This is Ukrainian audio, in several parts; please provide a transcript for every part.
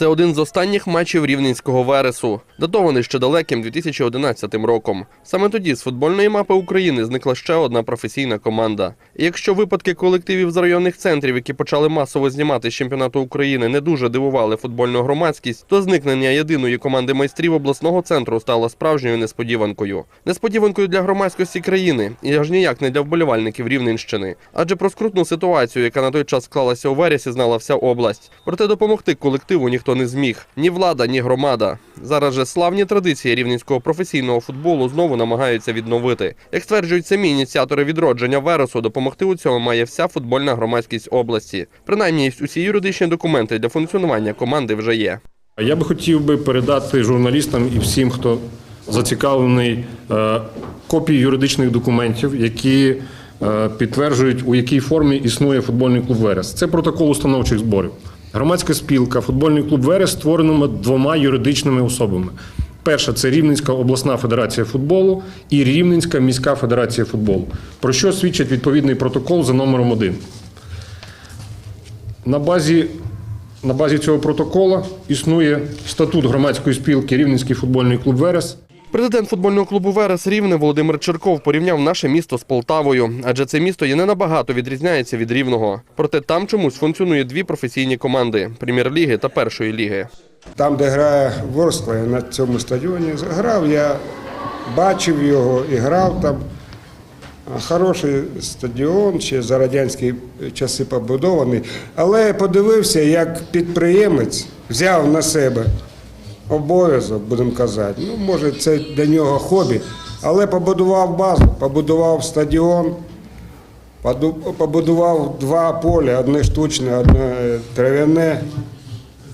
Це один з останніх матчів рівненського вересу, датований ще далеким 2011 роком. Саме тоді з футбольної мапи України зникла ще одна професійна команда. І якщо випадки колективів з районних центрів, які почали масово знімати з чемпіонату України, не дуже дивували футбольну громадськість, то зникнення єдиної команди майстрів обласного центру стало справжньою несподіванкою. Несподіванкою для громадськості країни і аж ніяк не для вболівальників Рівненщини. Адже про скрутну ситуацію, яка на той час склалася у вересі, знала вся область. Проте допомогти колективу ніхто не зміг. Ні влада, ні громада. Зараз же славні традиції рівненського професійного футболу знову намагаються відновити. Як стверджують самі ініціатори відродження вересу, допомогти у цьому має вся футбольна громадськість області. Принаймні, усі юридичні документи для функціонування команди вже є. Я би хотів би передати журналістам і всім, хто зацікавлений, е, копії юридичних документів, які е, підтверджують, у якій формі існує футбольний клуб Верес. Це протокол установчих зборів. Громадська спілка, футбольний клуб Верес створено двома юридичними особами. Перша це Рівненська обласна федерація футболу і Рівненська міська федерація футболу. Про що свідчить відповідний протокол за номером 1. На базі, на базі цього протокола існує статут громадської спілки Рівненський футбольний клуб Верес. Президент футбольного клубу Верес Рівне Володимир Черков порівняв наше місто з Полтавою, адже це місто є не набагато відрізняється від рівного. Проте там чомусь функціонує дві професійні команди прем'єр-ліги та першої ліги. Там, де грає Ворскла, я на цьому стадіоні грав, я бачив його і грав там. Хороший стадіон, ще за радянські часи побудований. Але я подивився, як підприємець взяв на себе обов'язок, будемо казати. Ну, може, це для нього хобі, але побудував базу, побудував стадіон, побудував два поля, одне штучне, одне трав'яне.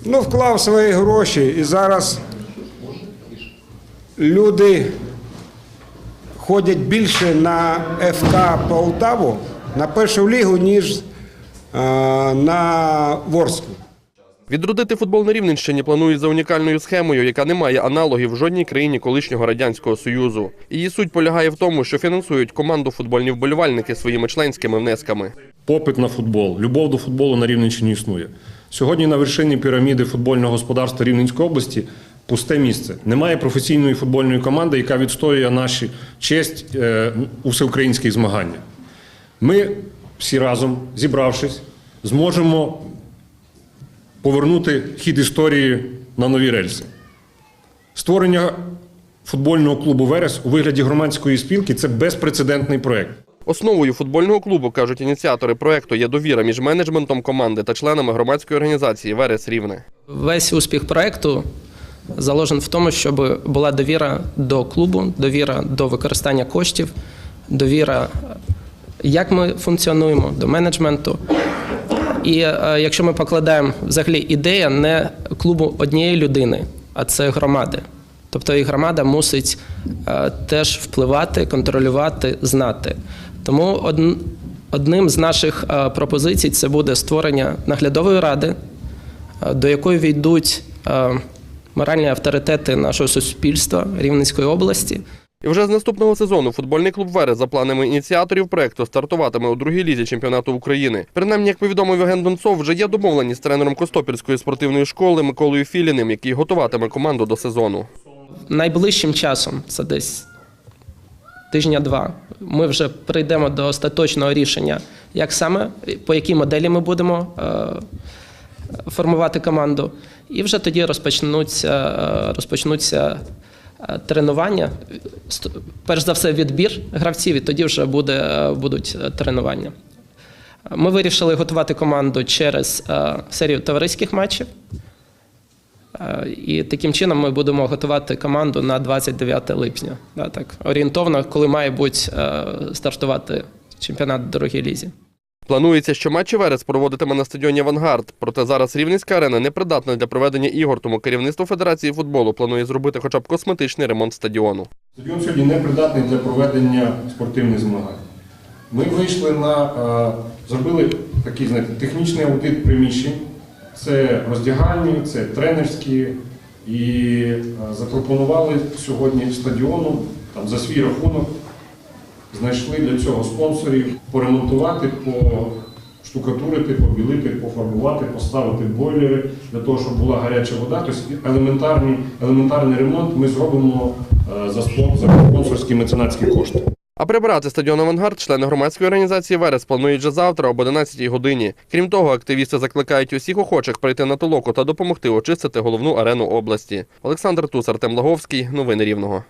Ну, вклав свої гроші і зараз люди ходять більше на ФК Полтаву, на першу лігу, ніж на Ворску. Відродити футбол на Рівненщині планують за унікальною схемою, яка не має аналогів в жодній країні колишнього радянського союзу. Її суть полягає в тому, що фінансують команду футбольні вболівальники своїми членськими внесками. Попит на футбол, любов до футболу на Рівненщині існує. Сьогодні на вершині піраміди футбольного господарства Рівненської області пусте місце. Немає професійної футбольної команди, яка відстоює нашу честь е, у всеукраїнських змаганнях. Ми всі разом, зібравшись, зможемо повернути хід історії на нові рельси. Створення футбольного клубу Верес у вигляді громадської спілки це безпрецедентний проект. Основою футбольного клубу, кажуть ініціатори проекту, є довіра між менеджментом команди та членами громадської організації Верес Рівне. Весь успіх проекту заложен в тому, щоб була довіра до клубу, довіра до використання коштів, довіра, як ми функціонуємо, до менеджменту. І е, якщо ми покладаємо взагалі ідея не клубу однієї людини, а це громади. Тобто і громада мусить е, теж впливати, контролювати, знати. Тому одн- одним з наших е, пропозицій це буде створення наглядової ради, до якої війдуть моральні авторитети нашого суспільства Рівненської області. І вже з наступного сезону футбольний клуб Верес за планами ініціаторів проекту стартуватиме у другій лізі чемпіонату України. Принаймні, як повідомив Євген Донцов, вже є домовленість з тренером Костопільської спортивної школи Миколою Філіним, який готуватиме команду до сезону. Найближчим часом, це десь тижня-два, ми вже прийдемо до остаточного рішення, як саме, по якій моделі ми будемо е, формувати команду. І вже тоді розпочнуться, е, розпочнуться тренування. Перш за все, відбір гравців, і тоді вже буде, е, будуть е, тренування. Ми вирішили готувати команду через е, серію товариських матчів. Е, І таким чином ми будемо готувати команду на 29 липня. Так, орієнтовно, коли має бути е, стартувати чемпіонат в другій лізі. Планується, що матчі Верес проводитиме на стадіоні Авангард. Проте зараз Рівненська арена не придатна для проведення ігор, тому керівництво Федерації футболу планує зробити хоча б косметичний ремонт стадіону. Стадіон сьогодні не придатний для проведення спортивних змагань. Ми вийшли на е, зробили такий знаєте, технічний аудит приміщень. Це роздягальні, це тренерські, і е, запропонували сьогодні стадіону там, за свій рахунок. Знайшли для цього спонсорів поремонтувати, штукатурити, побілити, пофарбувати, поставити бойлери для того, щоб була гаряча вода. Тобто елементарний, елементарний ремонт ми зробимо е, за спонсорські меценатські кошти. А прибирати стадіон Авангард члени громадської організації Верес планують вже завтра об 11 годині. Крім того, активісти закликають усіх охочих прийти на толоку та допомогти очистити головну арену області. Олександр Тус, Артем Лаговський. Новини Рівного.